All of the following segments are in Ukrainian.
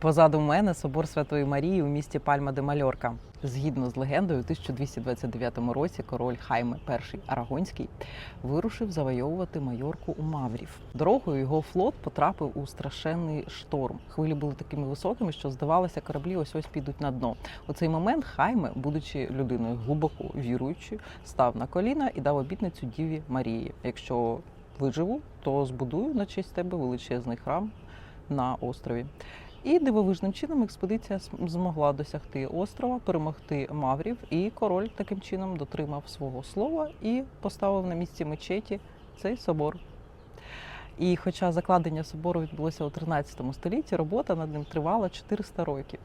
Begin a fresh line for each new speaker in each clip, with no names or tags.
Позаду мене собор Святої Марії у місті Пальма де Мальорка. Згідно з легендою, у 1229 році король Хайме І Арагонський вирушив завойовувати Майорку у Маврів. Дорогою його флот потрапив у страшенний шторм. Хвилі були такими високими, що здавалося, кораблі ось ось підуть на дно. У цей момент Хайме, будучи людиною глибоко віруючою, став на коліна і дав обітницю Діві Марії. Якщо виживу, то збудую на честь тебе величезний храм на острові. І дивовижним чином експедиція змогла досягти острова, перемогти маврів, і король таким чином дотримав свого слова і поставив на місці мечеті цей собор. І хоча закладення собору відбулося у 13 столітті, робота над ним тривала 400 років.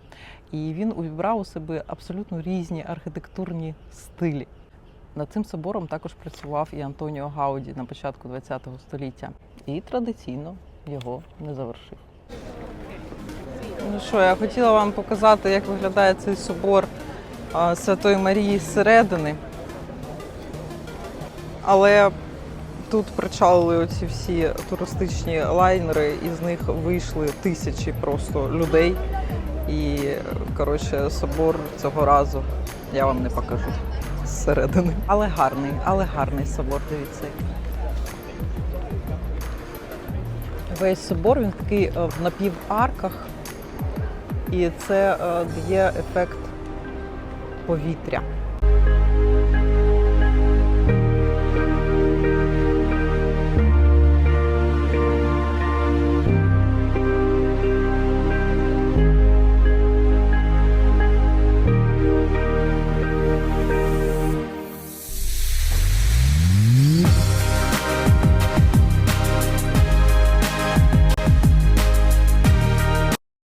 І він увібрав у себе абсолютно різні архітектурні стилі. Над цим собором також працював і Антоніо Гауді на початку ХХ століття. І традиційно його не завершив. Ну що, я хотіла вам показати, як виглядає цей собор Святої Марії зсередини. Але тут причалили оці всі туристичні лайнери, і з них вийшли тисячі просто людей. І, коротше, собор цього разу я вам не покажу зсередини. Але гарний, але гарний собор, дивіться. Весь собор він такий е, в напіварках, і це е, дає ефект повітря.